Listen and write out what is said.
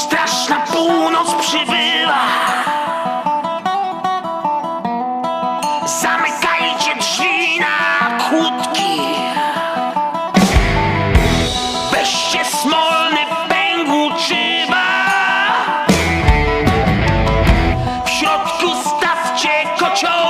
straszna północ przybyła. Zamykajcie drzwi na kłódki. Weźcie smolny pęgu czyba. W środku stawcie kocioł.